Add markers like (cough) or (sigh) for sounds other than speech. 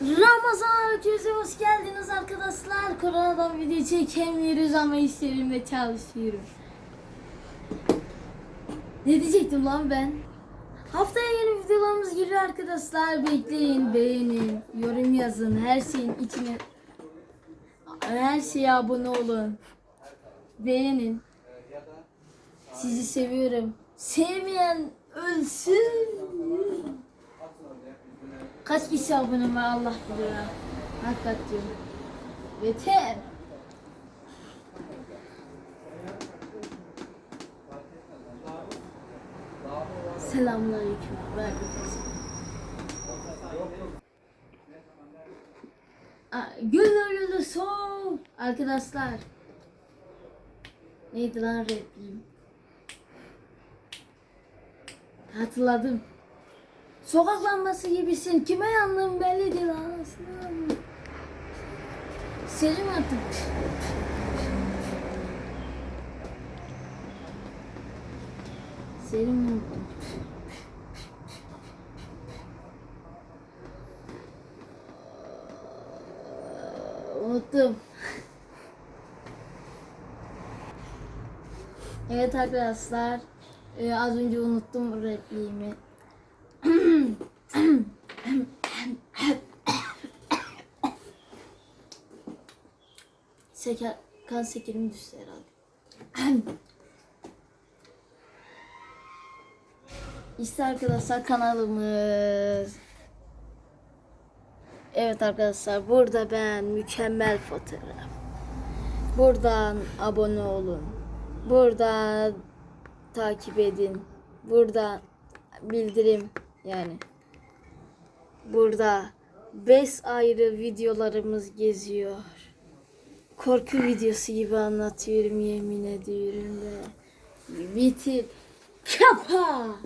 Ramazan herkese hoş geldiniz arkadaşlar. Koronadan video çekemiyoruz ama işlerimde çalışıyorum. Ne diyecektim lan ben? Haftaya yeni videolarımız geliyor arkadaşlar. Bekleyin, beğenin, yorum yazın. Her şeyin içine her şeye abone olun. Beğenin. Sizi seviyorum. Sevmeyen ölsün. Kaç kişi abone var Allah bilir ha. Hakikat diyorum. Yeter. Selamünaleyküm. Aa, Gönüllü son. Arkadaşlar. Neydi lan repliğim? Hatırladım. Sokak lambası gibisin. Kime yandın belli değil anasını. Selim artık. Selim unuttum. Evet arkadaşlar. e, az önce unuttum repliğimi. Şeker, kan şekerim düştü herhalde. (clears throat) işte arkadaşlar kanalımız. Evet arkadaşlar burada ben mükemmel fotoğraf. Buradan abone olun. Burada takip edin. Burada bildirim yani. Burada 5 ayrı videolarımız geziyor. Korku videosu gibi anlatıyorum yemin ediyorum ve bitir. Kapa.